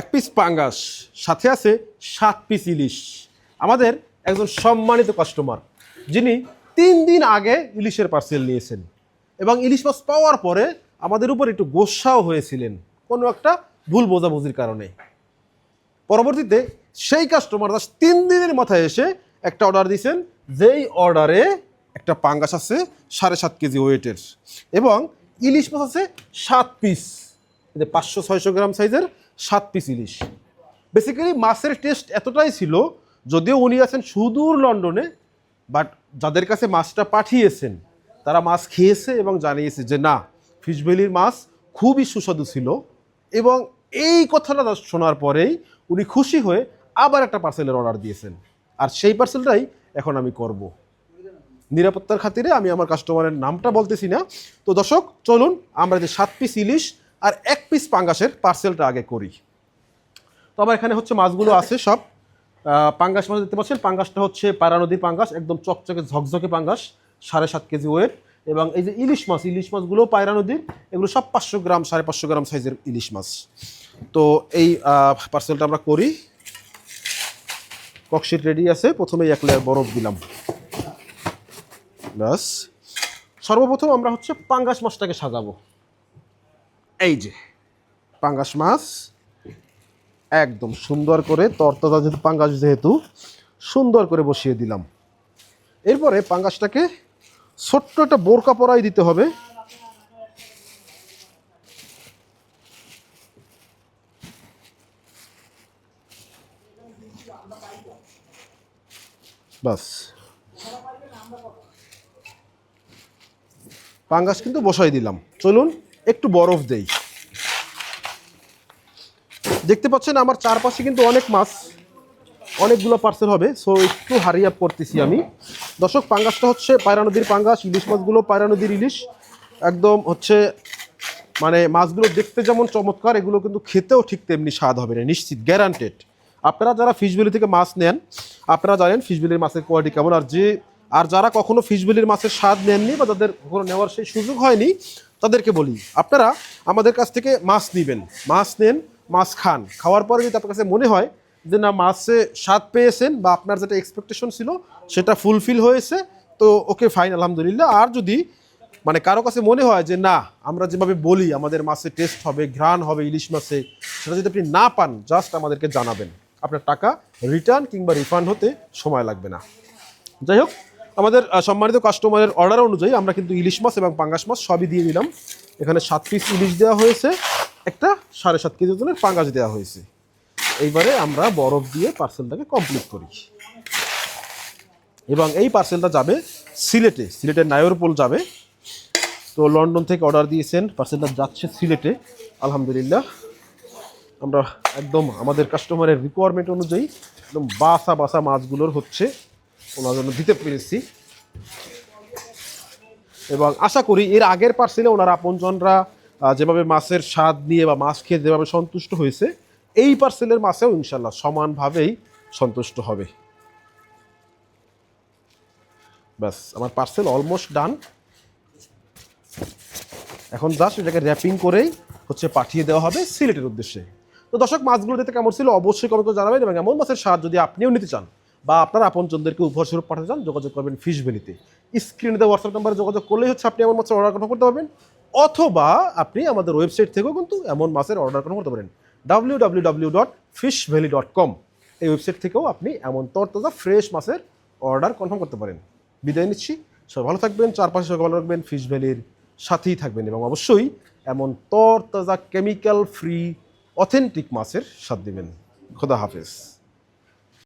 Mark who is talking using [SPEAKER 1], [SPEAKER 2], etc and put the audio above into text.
[SPEAKER 1] এক পিস পাঙ্গাস, সাথে আছে সাত পিস ইলিশ। আমাদের একজন সম্মানিত কাস্টমার যিনি তিন দিন আগে ইলিশের পার্সেল নিয়েছেন এবং ইলিশ মাছ পাওয়ার পরে আমাদের উপর একটু গোসাও হয়েছিলেন, কোনো একটা ভুল বোঝাবুঝির কারণে। পরবর্তীতে সেই কাস্টমার দাস তিন দিনের মাথায় এসে একটা অর্ডার দিয়েছেন, যেই অর্ডারে একটা পাঙ্গাস আছে সাড়ে সাত কেজি ওয়েটের, এবং ইলিশ মাছ আছে সাত পিস পাঁচশো, ছয়শো গ্রাম সাইজের সাত পিস ইলিশ বেসিক্যালি মাছের টেস্ট এতটাই ছিল, যদিও উনি আছেন সুদূর লন্ডনে বাট যাদের কাছে মাছটা পাঠিয়েছেন, তারা মাছ খেয়েছে এবং জানিয়েছে যে না ফিশ ভ্যালির মাছ খুবই সুস্বাদু ছিল এবং এই কথাটা শোনার পরেই উনি খুশি হয়ে আবার একটা পার্সেলের অর্ডার দিয়েছেন। আর সেই পার্সেলটাই এখন আমি করব। নিরাপত্তার খাতিরে আমি আমার কাস্টমারের নামটা বলতেছি না। তো দর্শক, চলুন, আমরা যে সাত পিস ইলিশ আর এক পিস পাঙ্গাসের পার্সেলটা আগে করি। তো আমার এখানে হচ্ছে মাছগুলো আছে সব। পাঙ্গাস মাছ দেখতে পাচ্ছেন? পাঙ্গাসটা হচ্ছে পায়রা নদীর পাঙ্গাস, একদম চকচকে, ঝকঝকে পাঙ্গাস, সাড়ে সাত কেজি ওয়েট এবং এই যে ইলিশ মাছ, ইলিশ মাছগুলো পায়রা নদীর, এগুলো সব পাঁচশো গ্রাম, সাড়ে পাঁচশো গ্রাম সাইজের ইলিশ মাছ। তো এই পার্সেলটা আমরা করি। ককশিট রেডি আছে। প্রথমেই এক লেয়ার বরফ দিলাম। ব্যাস। সর্বপ্রথম আমরা হচ্ছে পাঙ্গাস মাছটাকে সাজাবো। এই যে, পাঙ্গাস মাছ। একদম সুন্দর করে তরতাজা যেহেতু পাঙ্গাস, যেহেতু সুন্দর করে বসিয়ে দিলাম। এরপরে পাঙ্গাসটাকে ছোট্ট একটা বোরকা পরাই দিতে হবে। বাস। পাঙ্গাস কিন্তু বসাই দিলাম। চলুন। একটু বরফ দেই। দেখতে পাচ্ছেন আমার চারপাশে কিন্তু অনেক মাছ, অনেকগুলো পার্সেল হবে সো একটু হারি আপ করতেছি আমি। দর্শক, পাঙ্গাসটা হচ্ছে পায়রা নদীর পাঙ্গাস, ইলিশ মাছগুলো পায়রা নদীর ইলিশ। একদম হচ্ছে মানে মাছগুলো দেখতে যেমন চমৎকার, এগুলো কিন্তু খেতেও ঠিক তেমনি স্বাদ হবে না, নিশ্চিত গ্যারান্টেড আপনারা যারা ফিশবিলি থেকে মাছ নেন, আপনারা জানেন ফিশবিলির মাছের কোয়ালিটি কেমন, আর যে, আর যারা কখনো ফিশবিলির মাছের স্বাদ নেননি বা যাদের কখনো নেওয়ার সেই সুযোগ হয়নি তাদেরকে বলি, আপনারা আমাদের কাছ থেকে মাছ নেবেন। মাছ নেন, মাছ খান। খাওয়ার পরে যদি আপনার কাছে মনে হয় যে না, মাছে স্বাদ পেয়েছেন বা আপনার যেটা এক্সপেকটেশন ছিল, সেটা ফুলফিল হয়েছে, তো ওকে ফাইন আলহামদুলিল্লাহ। আর যদি মানে কারও কাছে মনে হয় যে না, আমরা যেভাবে বলি, আমাদের মাছে টেস্ট হবে, ঘ্রাণ হবে ইলিশ মাছে, সেটা যদি আপনি না পান জাস্ট আমাদেরকে জানাবেন। আপনার টাকা রিটার্ন কিংবা রিফান্ড হতে সময় লাগবে না। যাই হোক আমাদের সম্মানিত কাস্টমারের অর্ডার অনুযায়ী আমরা কিন্তু ইলিশ মাছ এবং পাঙ্গাস মাছ সবই দিয়ে দিলাম। এখানে সাত পিস ইলিশ দেওয়া হয়েছে, একটা সাড়ে সাত কেজি ওজনের পাঙ্গাস দেওয়া হয়েছে। এইবারে আমরা বরফ দিয়ে পার্সেলটাকে কমপ্লিট করি। এবং এই পার্সেলটা যাবে সিলেটে সিলেটের নায়রপোল যাবে। তো লন্ডন থেকে অর্ডার দিয়েছেন পার্সেলটা যাচ্ছে সিলেটে, আলহামদুলিল্লাহ। আমরা একদম আমাদের কাস্টমারের রিকোয়ারমেন্ট অনুযায়ী একদম বাসা বাসা মাছগুলোর হচ্ছে। ওনার জন্য দিতে পেরেছি। এবং আশা করি এর আগের পার্সেলে ওনার আপনজনরা যেভাবে মাছের স্বাদ নিয়ে বা মাছ খেয়ে যেভাবে সন্তুষ্ট হয়েছে, এই পার্সেলের মাছেও ইনশাল্লাহ সমানভাবেই সন্তুষ্ট হবে। ব্যাস, আমার পার্সেল অলমোস্ট ডান এখন জাস্ট এটাকে র্যাপিং করেই হচ্ছে পাঠিয়ে দেওয়া হবে সিলেটের উদ্দেশ্যে। তো দর্শক, মাছগুলো দিতে কেমন ছিল অবশ্যই কমেন্ট করে জানাবেন এবং এমন মাছের স্বাদ যদি আপনিও নিতে চান বা আপনার আপনজনদেরকে উপহার স্বরূপ পাঠাতে চান, যোগাযোগ করবেন ফিশ ভ্যালিতে স্ক্রিনে দেওয়া হোয়াটসঅ্যাপ নাম্বারে যোগাযোগ করলেই হচ্ছে আপনি এমন মাছের অর্ডার কনফার্ম করতে পারবেন, অথবা আপনি আমাদের ওয়েবসাইট থেকেও কিন্তু এমন মাছের অর্ডার কনফার্ম করতে পারেন। W W W dot fish valley dot com এই ওয়েবসাইট থেকেও আপনি এমন তরতাজা ফ্রেশ মাছের অর্ডার কনফার্ম করতে পারেন। বিদায় নিচ্ছি, সবাই ভালো থাকবেন, চারপাশে সবাই ভালো রাখবেন ফিশ ভ্যালির সাথেই থাকবেন এবং অবশ্যই এমন তরতাজা কেমিক্যাল ফ্রি অথেন্টিক মাছের স্বাদ দিবেন। খোদা হাফেজ।